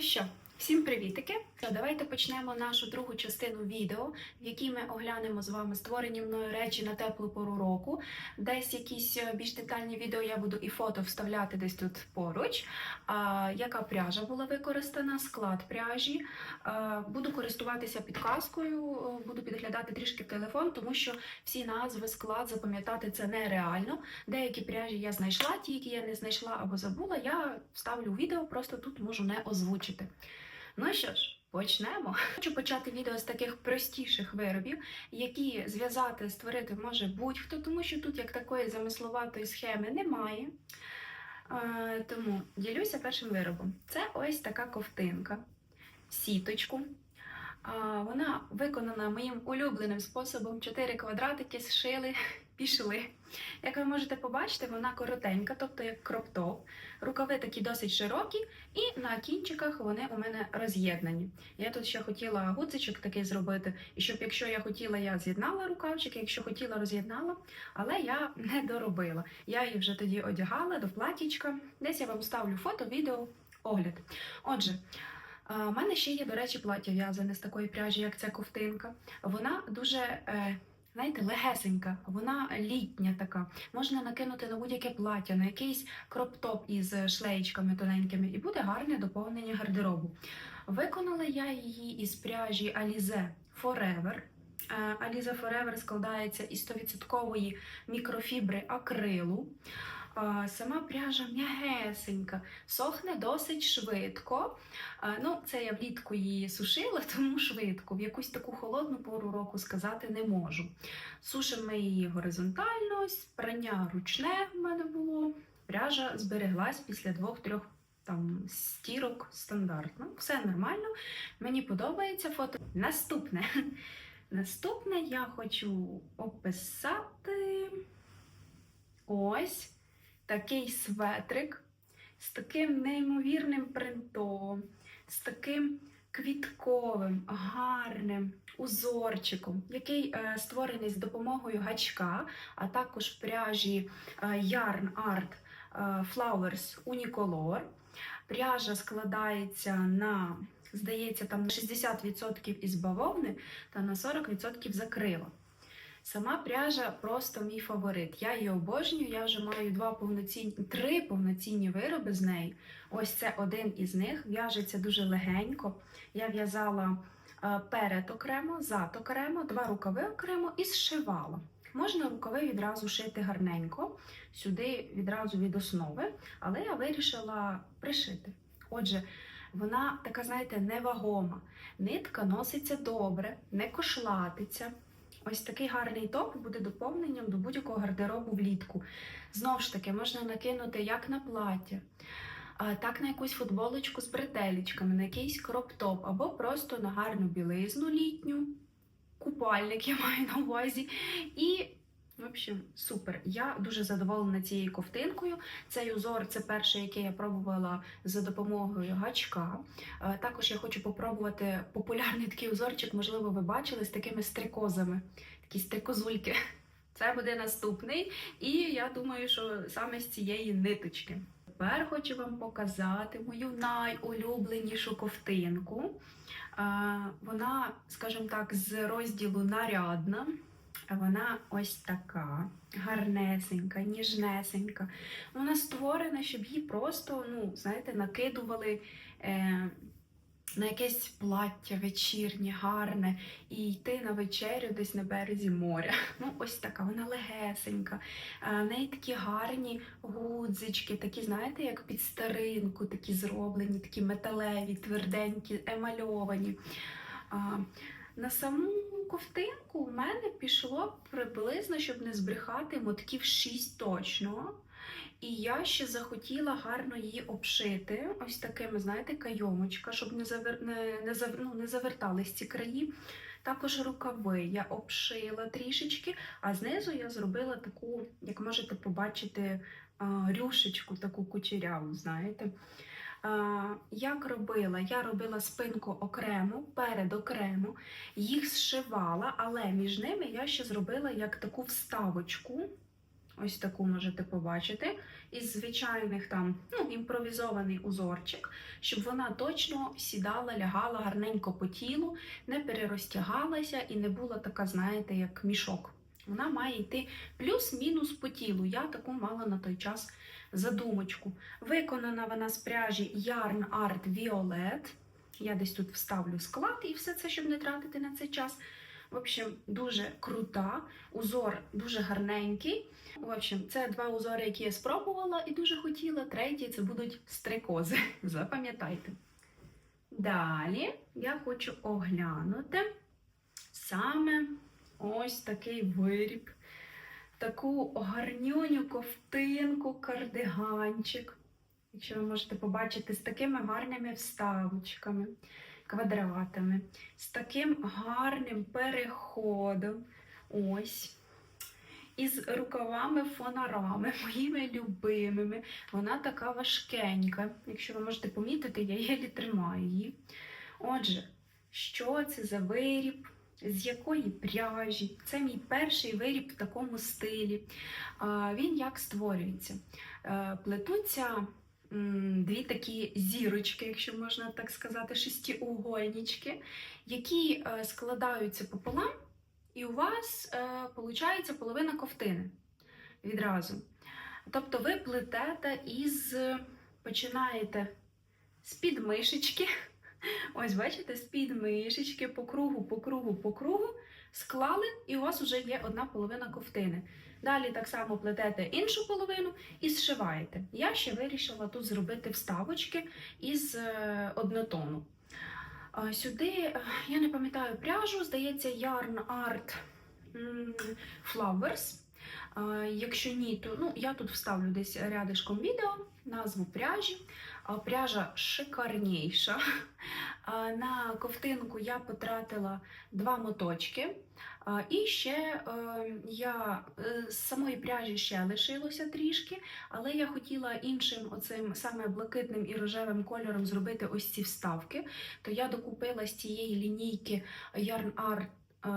Що, всім привітики! Давайте почнемо нашу другу частину відео, в якій ми оглянемо з вами створені мною речі на теплу пору року. Десь якісь е, більш детальні відео я буду і фото вставляти десь тут поруч. А, яка пряжа була використана, склад пряжі. А, буду користуватися підказкою, е, буду підглядати трішки телефон, тому що всі назви, склад запам'ятати це нереально. Деякі пряжі я знайшла, ті, які я не знайшла або забула, я вставлю відео, просто тут можу не озвучити. Ну що ж, почнемо. Хочу почати відео з таких простіших виробів, які зв'язати, створити може будь-хто, тому що тут як такої замисловатої схеми немає. Е, тому ділюся першим виробом. Це ось така ковтинка сіточку. А, Вона виконана моїм улюбленим способом. Чотири квадратики зшили, пішли. Як ви можете побачити, вона коротенька, тобто як кроп-топ. Рукави такі досить широкі, і на кінчиках вони у мене роз'єднані. Я тут ще хотіла гудзичок такий зробити, і щоб якщо я хотіла, я з'єднала рукавчики, якщо хотіла, роз'єднала, але я не доробила. Я її вже тоді одягала до платічка. Десь я вам ставлю фото, відео, огляд. Отже. У мене ще є, до речі, плаття в'язане з такої пряжі, як ця ковтинка. Вона дуже, е, знаєте, легесенька, вона літня така. Можна накинути на будь-яке плаття, на якийсь кроп-топ із шлеєчками тоненькими, і буде гарне доповнення гардеробу. Виконала я її із пряжі Alize Forever. Е, Alize Forever складається із 100% мікрофібри акрилу. Сама пряжа м'ягесенька, сохне досить швидко. Ну, це я влітку її сушила, тому швидко. В якусь таку холодну пору року сказати не можу. Сушимо її горизонтально, прання ручне в мене було. Пряжа збереглась після двох-трьох там стірок стандартно. Все нормально. Мені подобається фото. Наступне. Наступне я хочу описати ось такий светрик з таким неймовірним принтом, з таким квітковим, гарним узорчиком, який е, створений з допомогою гачка, а також пряжі е, Yarn Art е, Flowers Unicolor. Пряжа складається на, здається, там на 60% із бавовни та на 40% з акрила. Сама пряжа просто мій фаворит. Я її обожнюю. Я вже маю два повноцінні, три повноцінні вироби з неї. Ось це один із них. В'яжеться дуже легенько. Я в'язала е, перед окремо, зад окремо, два рукави окремо і зшивала. Можна рукави відразу шити гарненько, сюди відразу від основи, але я вирішила пришити. Отже, вона така, знаєте, невагома. Нитка носиться добре, не кошлатиться. Ось такий гарний топ буде доповненням до будь-якого гардеробу влітку. Знову ж таки, можна накинути як на плаття, так на якусь футболочку з бретелечками, на якийсь кроп-топ, або просто на гарну білизну літню, купальник я маю на увазі. І, в общем, супер. Я дуже задоволена цією ковтинкою. Цей узор це перший, який я пробувала за допомогою гачка. Е, Також я хочу попробувати популярний такий узорчик, можливо, ви бачили з такими стрикозами, такі стрикозульки. Це буде наступний, і я думаю, що саме з цієї ниточки. Тепер хочу вам показати мою найулюбленішу ковтинку. Е, Вона, скажімо так, з розділу нарядна. Вона ось така гарнесенька, ніжнесенька. Вона створена, щоб її просто, ну, знаєте, накидували е, на якесь плаття вечірнє, гарне, і йти на вечерю десь на березі моря. Ну, ось така, вона легесенька. Е, в неї такі гарні гудзички, такі, знаєте, як під старинку, такі зроблені, такі металеві, тверденькі, емальовані. На саму ковтинку в мене пішло приблизно, щоб не збрехати, мотків 6 точно. І я ще захотіла гарно її обшити, ось такими, знаєте, кайомочка, щоб не завер... не, не, зав... ну, не завертались ці краї. Також рукави я обшила трішечки, а знизу я зробила таку, як можете побачити, рюшечку, таку кучеряву, знаєте. Як робила? Я робила спинку окремо, перед окремо, їх зшивала, але між ними я ще зробила як таку вставочку. ось таку можете побачити, із звичайних там ну, імпровізований узорчик, щоб вона точно сідала, лягала гарненько по тілу, не перерозтягалася і не була така, знаєте, як мішок. Вона має йти плюс-мінус по тілу. Я таку мала на той час задумочку. Виконана вона з пряжі Yarn Art Violet. Я десь тут вставлю склад і все це, щоб не тратити на цей час. В общем, дуже крута, узор дуже гарненький. В общем, це два узори, які я спробувала і дуже хотіла. Третій це будуть стрикози. Запам'ятайте. Далі я хочу оглянути саме ось такий виріб, таку гарнюню ковтинку, кардиганчик. Якщо ви можете побачити, з такими гарними вставочками, квадратами, з таким гарним переходом. Ось. Із рукавами фонарами, моїми любимими. Вона така важкенька. Якщо ви можете помітити, я єлі тримаю її. Отже, що це за виріб? З якої пряжі? Це мій перший виріб в такому стилі. Він як створюється? Е, Плетуться дві такі зірочки, якщо можна так сказати, шестиугольнички, які е, складаються пополам, і у вас виходить половина ковтини відразу. Тобто ви плетете із, починаєте з підмишечки. Ось, бачите, з-під мишечки по кругу, по кругу, по кругу склали, і у вас вже є одна половина ковтини. Далі так само плетете іншу половину і зшиваєте. Я ще вирішила тут зробити вставочки із е, однотону. Сюди, е, я не пам'ятаю пряжу, здається, Yarn Art Flowers. Якщо ні, то ну, я тут вставлю десь рядишком відео, назву пряжі. Пряжа шикарніша. На ковтинку я потратила два моточки. І ще е, я е, з самої пряжі ще лишилося трішки, але я хотіла іншим, оцим саме блакитним і рожевим кольором зробити ось ці вставки. То я докупила з цієї лінійки Yarn Art, е,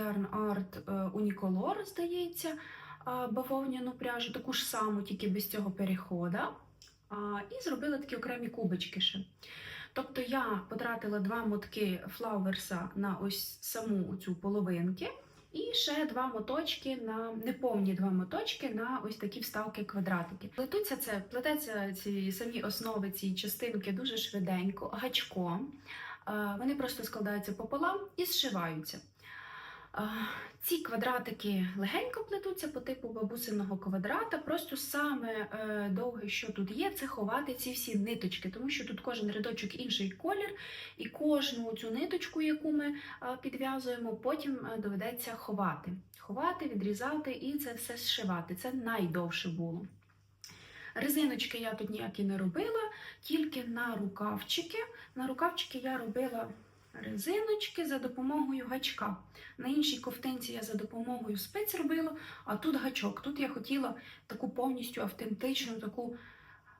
Yarn Art Unicolor, здається, бавовняну пряжу, таку ж саму, тільки без цього перехода. І зробила такі окремі кубочки ще. Тобто я потратила два мотки флауверса на ось саму цю половинки, і ще два моточки на неповні два моточки на ось такі вставки квадратики. Плетуться це, плететься ці самі основи, ці частинки дуже швиденько, гачком. Вони просто складаються пополам і зшиваються. Ці квадратики легенько плетуться по типу бабусиного квадрата. Просто саме е, довге, що тут є, це ховати ці всі ниточки, тому що тут кожен рядочок інший колір, і кожну цю ниточку, яку ми підв'язуємо, потім е, доведеться ховати. Ховати, відрізати і це все зшивати. Це найдовше було. Резиночки я тут ніякі не робила, тільки на рукавчики. На рукавчики я робила резиночки за допомогою гачка. На іншій ковтинці я за допомогою спиць робила, а тут гачок. Тут я хотіла таку повністю автентичну, таку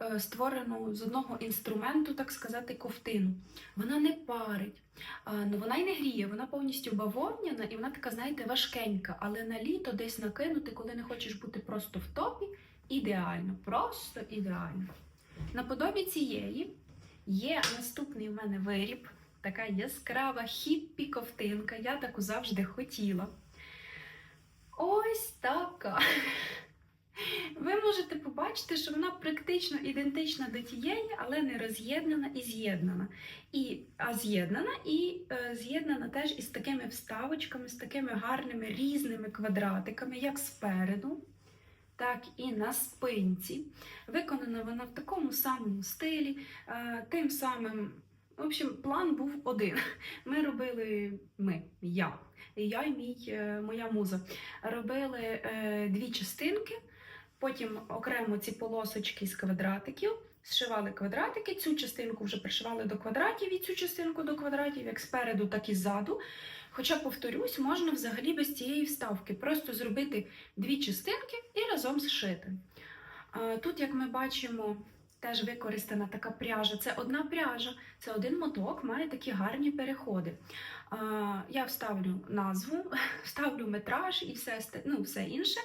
е, створену з одного інструменту, так сказати, ковтину. Вона не парить, ну вона й не гріє, вона повністю бавовняна і вона така, знаєте, важкенька, але на літо десь накинути, коли не хочеш бути просто в топі, ідеально, просто ідеально. Наподобі цієї є наступний в мене виріб. Така яскрава хіппі ковтинка. Я таку завжди хотіла. Ось така. Ви можете побачити, що вона практично ідентична до тієї, але не роз'єднана і з'єднана. І, а з'єднана і е, з'єднана теж із такими вставочками, з такими гарними різними квадратиками, як спереду, так і на спинці. Виконана вона в такому самому стилі, е, тим самим. В общем, план був один. Ми робили, ми, я, я і мій, е, моя муза, робили е, дві частинки, потім окремо ці полосочки з квадратиків, зшивали квадратики, цю частинку вже пришивали до квадратів і цю частинку до квадратів, як спереду, так і ззаду. Хоча, повторюсь, можна взагалі без цієї вставки просто зробити дві частинки і разом зшити. Е, Тут, як ми бачимо, теж використана така пряжа. Це одна пряжа, це один моток, має такі гарні переходи. Я вставлю назву, вставлю метраж і все, ну, все інше.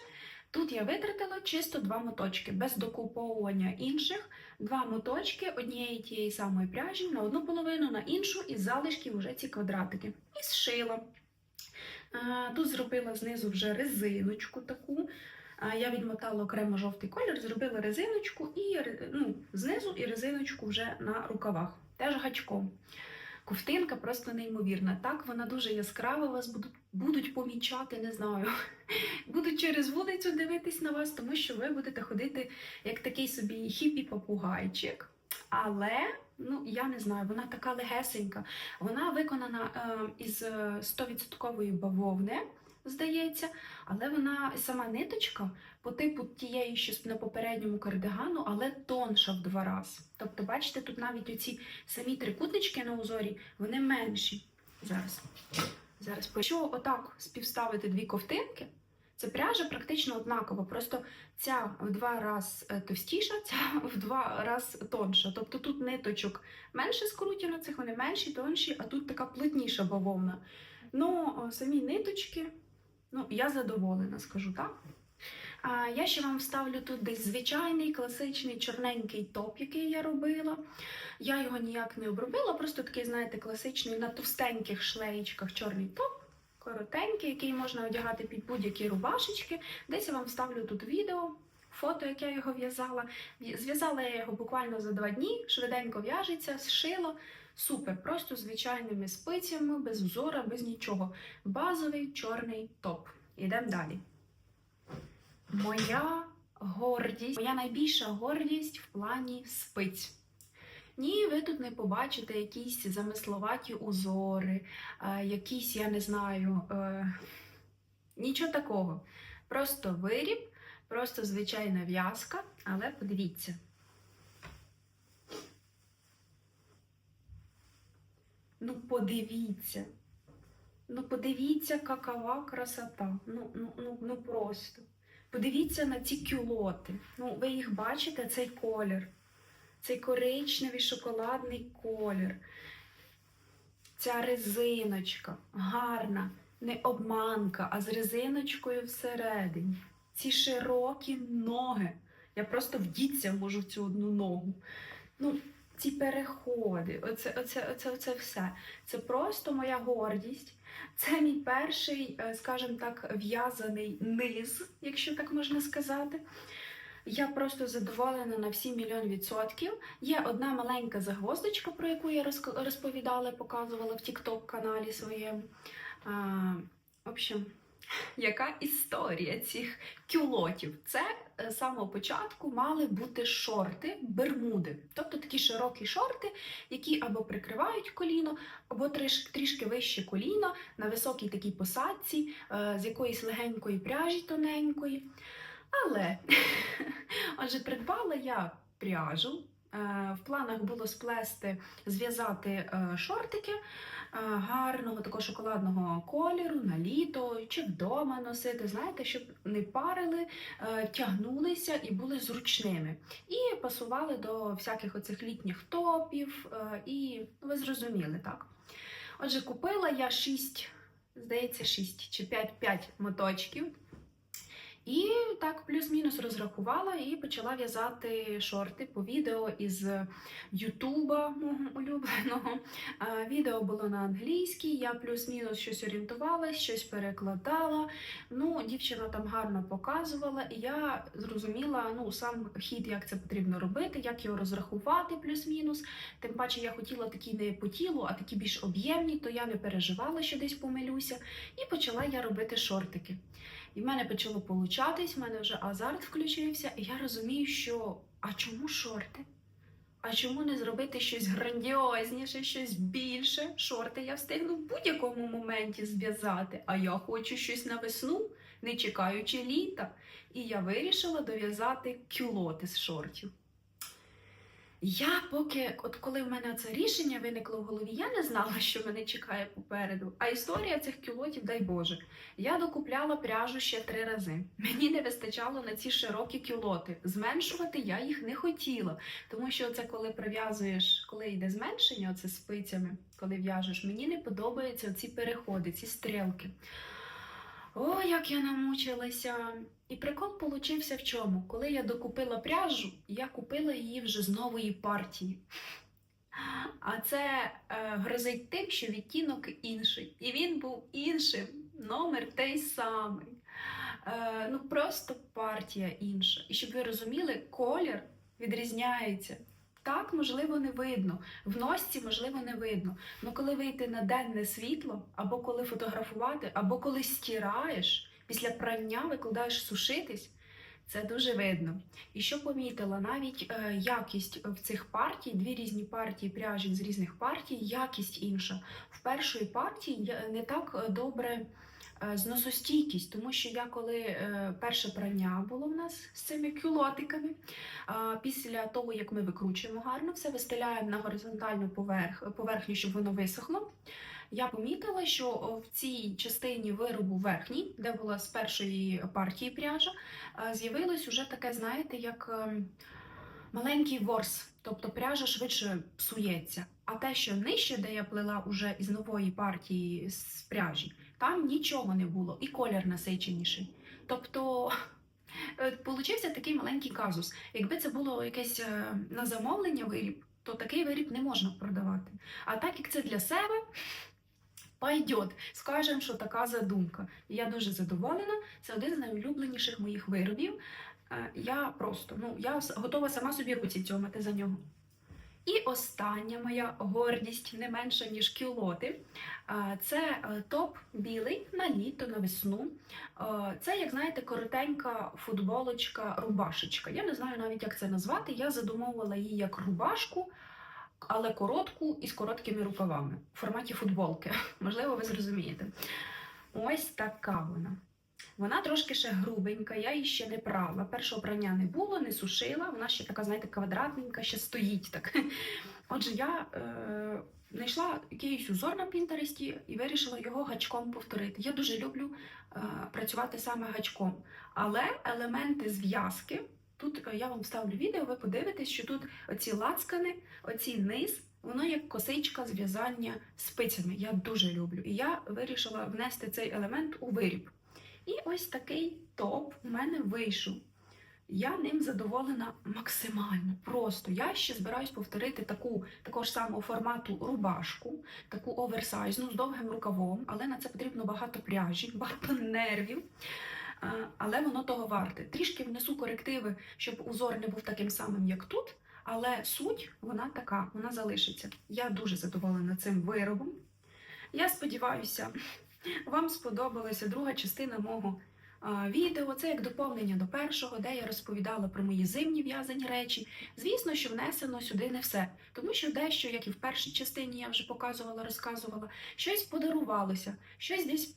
Тут я витратила чисто два моточки, без докуповування інших. Два моточки однієї тієї самої пряжі на одну половину, на іншу, і з залишків вже ці квадратики. І зшила. Тут зробила знизу вже резиночку таку. Е, Я відмотала окремо жовтий колір, зробила резиночку і ну, знизу і резиночку вже на рукавах. Теж гачком. Ковтинка просто неймовірна. Так, вона дуже яскрава, вас будуть, будуть помічати, не знаю. Будуть через вулицю дивитись на вас, тому що ви будете ходити як такий собі хіпі-попугайчик. Але, ну, я не знаю, вона така легесенька. Вона виконана е, із е, 100% бавовни, здається, але вона сама ниточка по типу тієї, що на попередньому кардигану, але тонша в два рази. Тобто, бачите, тут навіть оці самі трикутнички на узорі, вони менші. Зараз. Зараз. Якщо отак співставити дві ковтинки, це пряжа практично однакова, просто ця в два рази товстіша, ця в два рази тонша. Тобто тут ниточок менше скрутено, цих вони менші, тонші, а тут така плотніша бавовна. Ну, самі ниточки, ну, я задоволена, скажу так. А я ще вам вставлю тут десь звичайний класичний чорненький топ, який я робила. Я його ніяк не обробила, просто такий, знаєте, класичний на товстеньких шлеєчках чорний топ, коротенький, який можна одягати під будь-які рубашечки. Десь я вам вставлю тут відео, фото, як я його в'язала. Зв'язала я його буквально за два дні, швиденько в'яжеться, зшила. Супер, просто звичайними спицями, без узора, без нічого. Базовий чорний топ. Ідемо далі. Моя гордість, моя найбільша гордість в плані спиць. Ні, ви тут не побачите якісь замисловаті узори, е, якісь, я не знаю, е, нічого такого. Просто виріб, просто звичайна в'язка, але подивіться. Ну, подивіться. Ну, подивіться, какова красота. Ну, ну, ну, ну просто. Подивіться на ці кюлоти. Ну, ви їх бачите, цей колір. Цей коричневий шоколадний колір. Ця резиночка гарна, не обманка, а з резиночкою всередині. Ці широкі ноги. Я просто вдіться можу в цю одну ногу. Ну, ці переходи, оце, оце, оце, оце все. Це просто моя гордість. Це мій перший, е, скажімо так, в'язаний низ, якщо так можна сказати. Я просто задоволена на всі мільйон відсотків. Є одна маленька загвоздочка, про яку я розповідала, показувала в TikTok каналі своєму. В общем, яка історія цих кюлотів? Це е, з самого початку мали бути шорти, бермуди, тобто такі широкі шорти, які або прикривають коліно, або трішки вище коліно на високій такій посадці, е, з якоїсь легенької пряжі тоненької. Але, отже, придбала я пряжу. Е, В планах було сплести, зв'язати шортики гарного такого шоколадного кольору на літо чи вдома носити, знаєте, щоб не парили, е, тягнулися і були зручними. І пасували до всяких оцих літніх топів, е, і ви зрозуміли, так? Отже, купила я 6, здається, 6 чи 5, 5 моточків. І так плюс-мінус розрахувала і почала в'язати шорти по відео із Ютуба мого улюбленого. Відео було на англійській, я плюс-мінус щось орієнтувалась, щось перекладала. Ну, дівчина там гарно показувала, і я зрозуміла ну, сам хід, як це потрібно робити, як його розрахувати плюс-мінус. Тим паче я хотіла такі не по тілу, а такі більш об'ємні, то я не переживала, що десь помилюся. І почала я робити шортики. І в мене почало получатись, в мене вже азарт включився, і я розумію, що а чому шорти? А чому не зробити щось грандіозніше, щось більше? Шорти я встигну в будь-якому моменті зв'язати, а я хочу щось на весну, не чекаючи літа. І я вирішила дов'язати кюлоти з шортів. Я поки, от коли в мене це рішення виникло в голові, я не знала, що мене чекає попереду. А історія цих кюлотів, дай Боже. Я докупляла пряжу ще три рази. Мені не вистачало на ці широкі кюлоти. Зменшувати я їх не хотіла. Тому що це коли прив'язуєш, коли йде зменшення, оце спицями, коли в'яжеш, мені не подобаються ці переходи, ці стрілки. О, як я намучилася. І прикол получився в чому? Коли я докупила пряжу, я купила її вже з нової партії. А це е, грозить тим, що відтінок інший. І він був іншим. Номер той самий. Е, ну просто партія інша. І щоб ви розуміли, колір відрізняється. Так, можливо, не видно. В носці, можливо, не видно. Ну коли вийти на денне світло, або коли фотографувати, або коли стираєш, після прання викладаєш сушитись, це дуже видно. І що помітила, навіть е, якість в цих партій, дві різні партії пряжі з різних партій, якість інша. В першої партії не так добре зносостійкість, тому що я коли е, перше прання було в нас з цими кюлотиками, після того, як ми викручуємо гарно, все вистеляємо на горизонтальну поверх, поверхню, щоб воно висохло. Я помітила, що в цій частині виробу верхній, де була з першої партії пряжа, е, з'явилось уже таке, знаєте, як маленький ворс, тобто пряжа швидше псується. А те, що нижче, де я плела уже із нової партії з пряжі, там нічого не було, і колір насиченіший. Тобто е, получився такий маленький казус. Якби це було якесь е, на замовлення виріб, то такий виріб не можна продавати. А так як це для себе, пойдет. Скажемо, що така задумка. Я дуже задоволена. Це один з найулюбленіших моїх виробів. Е, Я просто ну я готова сама собі руці цьомати за нього. І остання моя гордість не менша, ніж кюлоти. Е, Це е, топ білий на літо, на весну. Це, як знаєте, коротенька футболочка, рубашечка. Я не знаю навіть, як це назвати. Я задумовувала її як рубашку, але коротку і з короткими рукавами в форматі футболки. Можливо, ви зрозумієте. Ось така вона. Вона трошки ще грубенька, я її ще не прала. Першого прання не було, не сушила. Вона ще така, знаєте, квадратненька, ще стоїть так. Отже, я е, знайшла якийсь узор на Пінтересті і вирішила його гачком повторити. Я дуже люблю е, працювати саме гачком. Але елементи зв'язки, тут е, я вам ставлю відео, ви подивитесь, що тут оці лацкани, оці низ, воно як косичка зв'язання спицями. Я дуже люблю. І я вирішила внести цей елемент у виріб. І ось такий топ у мене вийшов. Я ним задоволена максимально. Просто я ще збираюсь повторити таку такого ж самого формату рубашку, таку оверсайзну з довгим рукавом, але на це потрібно багато пряжі, багато нервів. Але воно того варте. Трішки внесу корективи, щоб узор не був таким самим, як тут. Але суть вона така, вона залишиться. Я дуже задоволена цим виробом. Я сподіваюся, вам сподобалася друга частина мого відео. Це як доповнення до першого, де я розповідала про мої зимні в'язані речі. Звісно, що внесено сюди не все, тому що дещо, як і в першій частині, я вже показувала, розказувала, щось подарувалося, щось десь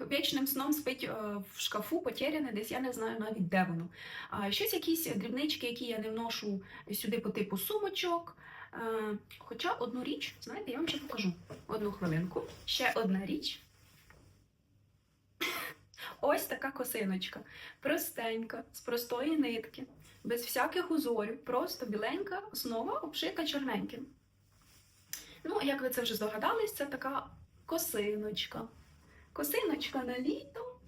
вічним сном спить е, в шкафу, потеряне, десь я не знаю навіть де воно. Щось, якісь дрібнички, які я не вношу сюди по типу сумочок. Е, Хоча одну річ, знаєте, я вам ще покажу. Одну хвилинку. Ще одна річ. Ось така косиночка. Простенька, з простої нитки, без всяких узорів, просто біленька основа обшита чорненьким. Ну, як ви це вже здогадались, це така косиночка. Косиночка на літо.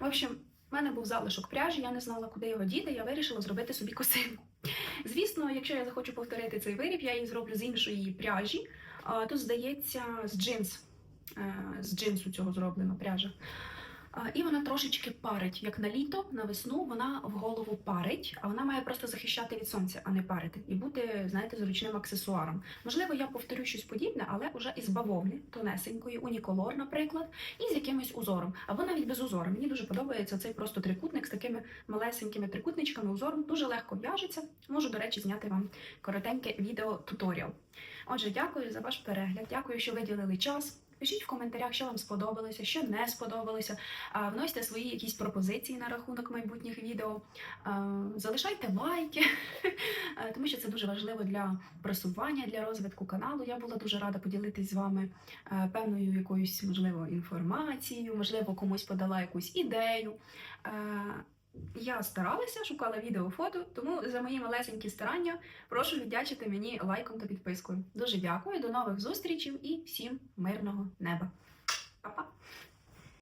В общем, в мене був залишок пряжі, я не знала, куди його діти, я вирішила зробити собі косинку. Звісно, якщо я захочу повторити цей виріб, я її зроблю з іншої пряжі. Тут, здається, з джинс. Е, З джинсу цього зроблена пряжа. І вона трошечки парить, як на літо, на весну вона в голову парить, а вона має просто захищати від сонця, а не парити, і бути, знаєте, зручним аксесуаром. Можливо, я повторю щось подібне, але уже із бавовни, тонесенької, уніколор, наприклад, і з якимось узором, або навіть без узору. Мені дуже подобається цей просто трикутник з такими малесенькими трикутничками. Узором дуже легко в'яжеться. Можу, до речі, зняти вам коротеньке відео туторіал. Отже, дякую за ваш перегляд. Дякую, що виділили час. Пишіть в коментарях, що вам сподобалося, що не сподобалося. Вносьте свої якісь пропозиції на рахунок майбутніх відео. Залишайте лайки, тому що це дуже важливо для просування, для розвитку каналу. Я була дуже рада поділитись з вами певною якоюсь можливо інформацією, можливо, комусь подала якусь ідею. Я старалася, шукала відео, фото, тому за мої малесенькі старання прошу віддячити мені лайком та підпискою. Дуже дякую, до нових зустрічей і всім мирного неба. Па-па!